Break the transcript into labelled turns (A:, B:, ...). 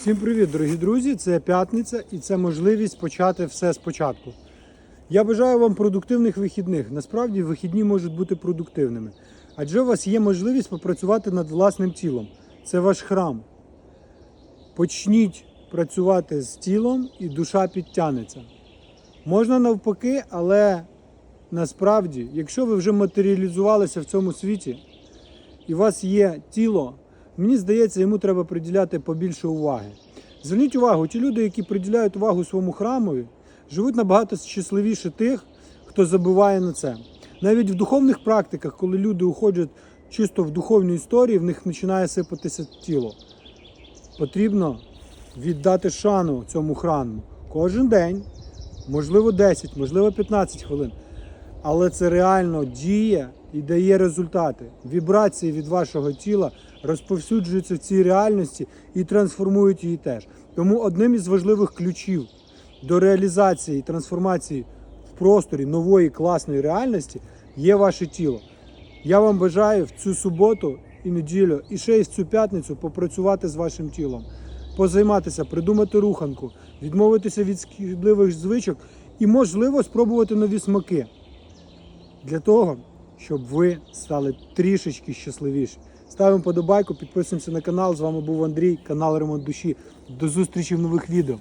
A: Всім привіт, дорогі друзі! Це п'ятниця і це можливість почати все спочатку. Я бажаю вам продуктивних вихідних. Насправді вихідні можуть бути продуктивними. Адже у вас є можливість попрацювати над власним тілом. Це ваш храм. Почніть працювати з тілом і душа підтягнеться. Можна навпаки, але насправді, якщо ви вже матеріалізувалися в цьому світі, і у вас є тіло, мені здається, йому треба приділяти побільше уваги. Зверніть увагу, ті люди, які приділяють увагу своєму храмові, живуть набагато щасливіше тих, хто забиває на це. Навіть в духовних практиках, коли люди уходять чисто в духовні історії, в них починає сипатися тіло. Потрібно віддати шану цьому храму кожен день, можливо 10, можливо 15 хвилин. Але це реально діє і дає результати. Вібрації від вашого тіла розповсюджуються в цій реальності і трансформують її теж. Тому одним із важливих ключів до реалізації і трансформації в просторі нової класної реальності є ваше тіло. Я вам бажаю в цю суботу і неділю, і ще й в цю п'ятницю попрацювати з вашим тілом, позайматися, придумати руханку, відмовитися від шкідливих звичок і, можливо, спробувати нові смаки для того, щоб ви стали трішечки щасливіші. Ставимо подобайку, підписуємося на канал. З вами був Андрій, канал Ремонт Душі. До зустрічі в нових відео.